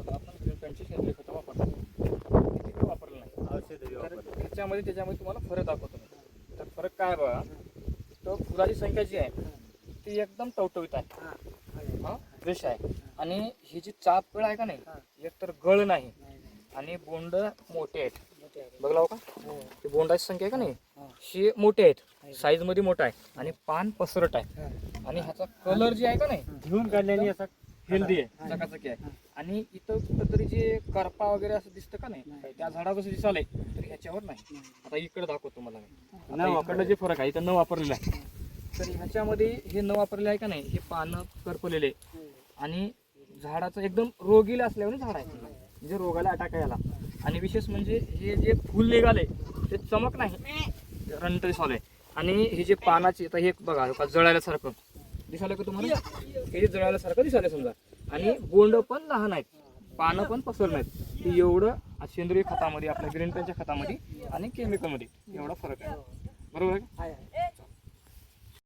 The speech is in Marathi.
आपण पॅन्टची सेंद्रिय खतं वापरतो काही वापरलं नाही. औषध ह्याच्यामध्ये त्याच्यामध्ये तुम्हाला फरक दाखवतो मी. तर फरक काय बघा? तर फुलाची संख्या जी आहे ती एकदम टवटवीत आहे. हा फ्रेश आहे. आणि ही जी चाप पिळ आहे का नाही एक तर गळ नाही. आणि बोंड मोठे आहेत. बघलाव का? ते बोंडाची संख्या आहे का नाही? ही. मोठे आहेत. साईजमध्ये मोठा आहे. आणि पान पसरट आहे. आणि ह्याचा कलर जे आहे का नाही घेऊन काढल्याने असा हेल्दी आहे. चकाचकी आहे. आणि इथं कुठंतरी जे करपा वगैरे असं दिसतं का नाही त्या झाडावर कसं दिसालंय तर ह्याच्यावर नाही. आता इकडे दाखवतो तुम्हाला मी. आता इकडलं जे फरक आहे इथं न वापरलेलं आहे. तर ह्याच्यामध्ये हे न वापरलेलं आहे का नाही हे पानं करपलेले. आणि झाडाचं एकदम रोगीला असल्यावर झाड आहे. म्हणजे रोगाला अटॅक यायला आणि विशेष म्हणजे हे जे फुल निघाले ते चमक नाही. रंट दिसाले आणि हे जे पानाचे आता हे बघा हे का जळाल्यासारखं. दिसायला का तुम्हाला? हे जे जळाल्यासारखं दिसायला समजा. आणि बोंड पण लहान आहेत. पानं पण पसरलं नाहीत हे एवढं सेंद्रिय खतामध्ये आपल्या ग्रीन पेनच्या खतामध्ये आणि केमिकलमध्ये एवढा फरक आहे. बरोबर आहे?